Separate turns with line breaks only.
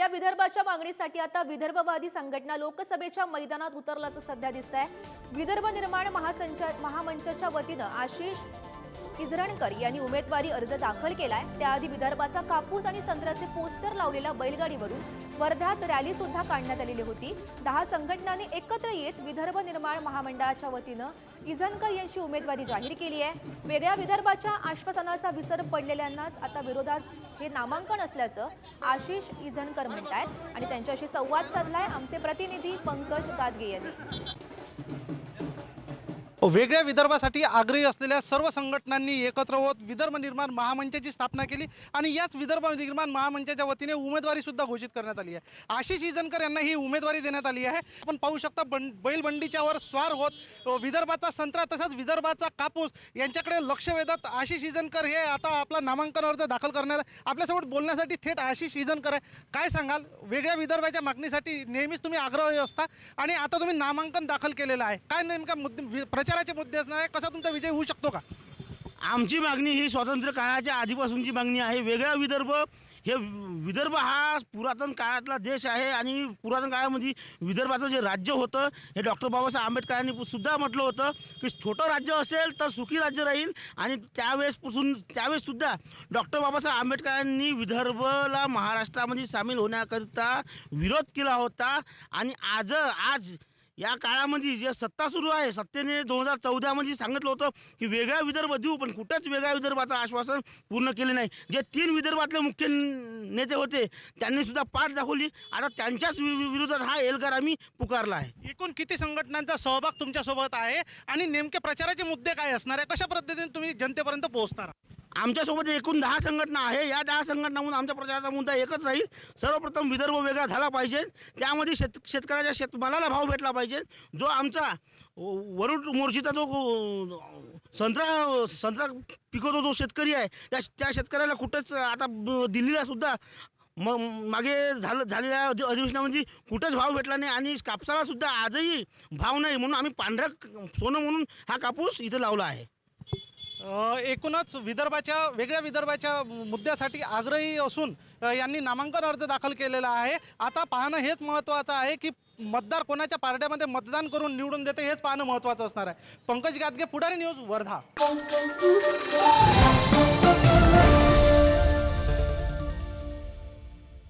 या विदर्भाच्या मागणीसाठी आता विदर्भवादी संघटना लोकसभेच्या मैदानात उतरल्याचं सध्या दिसत आहे विदर्भ निर्माण महासंचा महामंचच्या वतीनं आशिष इजरणकर यांनी उमेदवारी अर्ज दाखल केलाय. त्याआधी विदर्भाचा कापूस आणि संत्र्याचे पोस्टर लावलेल्या बैलगाडीवरून वर्ध्यात रॅली सुद्धा काढण्यात आलेली होती. दहा संघटनांनी एकत्र येत विदर्भ निर्माण महामंडळाच्या वतीनं इझनकर यांची उमेदवारी जाहीर केली आहे. वेगळ्या विदर्भाच्या आश्वासनाचा विसर पडलेल्यांनाच आता विरोधात हे नामांकन असल्याचं आशिष इझनकर आहेत आणि त्यांच्याशी संवाद साधलाय आमचे प्रतिनिधी पंकज गादगे यांनी
वेगळ्या विदर्भासाठी आग्रही असलेल्या सर्व संघटनांनी एकत्र होत विदर्भ निर्माण महामंचाची स्थापना केली आणि याच विदर्भ निर्माण महामंचाच्या वतीने उमेदवारी सुद्धा घोषित करण्यात आली आहे. आशिष इजनकर यांना ही उमेदवारी देण्यात आली आहे. आपण पाहू शकता बं बैलबंडीच्या वर स्वार होत विदर्भाचा संत्रा तसंच विदर्भाचा कापूस यांच्याकडे लक्ष वेधत आशिष इजनकर हे आता आपला नामांकन अर्ज दाखल करण्यात आपल्यासोबत बोलण्यासाठी थेट आशिष इजनकर आहे. काय सांगाल? वेगळ्या विदर्भाच्या मागणीसाठी नेहमीच तुम्ही आग्रही असता आणि आता तुम्ही नामांकन दाखल केलेलं आहे. काय नेमका मुद्दे विचाराचे मुद्दे असणार आहे कसा तुमचा विजय होऊ शकतो का?
आमची मागणी ही स्वातंत्र्य काळाच्या आधीपासूनची मागणी आहे. वेगळा विदर्भ हे विदर्भ हा पुरातन काळातला देश आहे आणि पुरातन काळामध्ये विदर्भाचं जे राज्य होतं हे डॉक्टर बाबासाहेब आंबेडकरांनी सुद्धा म्हटलं होतं की छोटं राज्य असेल तर सुखी राज्य राहील आणि त्यावेळेसपासून त्यावेळेससुद्धा डॉक्टर बाबासाहेब आंबेडकरांनी विदर्भला महाराष्ट्रामध्ये सामील होण्याकरिता विरोध केला होता. आणि आज आज या काळामध्ये जे सत्ता सुरू आहे सत्तेने दोन हजार चौदामध्ये सांगितलं होतं की वेगळा विदर्भ देऊ पण कुठंच वेगळ्या विदर्भाचं आश्वासन पूर्ण केले नाही. जे तीन विदर्भातले मुख्य नेते होते त्यांनी सुद्धा पाठ दाखवली. आता त्यांच्याच वि- विरोधात हा एल्गार आम्ही पुकारला आहे.
एकूण किती संघटनांचा सहभाग तुमच्यासोबत आहे? आणि नेमके प्रचाराचे मुद्दे काय असणार आहे? कशा पद्धतीने तुम्ही जनतेपर्यंत पोहोचणार आहात?
आमच्यासोबत एकूण दहा संघटना आहे. या दहा संघटनामधून आमच्या प्रचाराचा मुद्दा एकच राहील. सर्वप्रथम विदर्भ वेगळा झाला पाहिजे. त्यामध्ये शेत शेतकऱ्याच्या शेतमालाला भाव भेटला पाहिजे. जो आमचा वरुड मोर्शीचा जो संत्रा संत्रा पिकवतो जो शेतकरी आहे त्या त्या शेतकऱ्याला कुठंच आता दिल्लीला सुद्धा म मागे झालं झालेल्या अधि अधिवेशनामध्ये कुठंच भाव भेटला नाही आणि कापसाला सुद्धा आजही भाव नाही म्हणून आम्ही पांढरा सोनं म्हणून हा कापूस इथं लावला आहे.
एकूणच विदर्भाच्या वेगळ्या विदर्भाच्या मुद्द्यासाठी आग्रही असून यांनी नामांकन अर्ज दाखल केलेला आहे. आता पाहणं हेच महत्त्वाचं आहे की मतदार कोणाच्या पारड्यामध्ये मतदान करून निवडून देते हेच पाहणं महत्त्वाचं असणार आहे. पंकज गादगे पुढारी न्यूज वर्धा.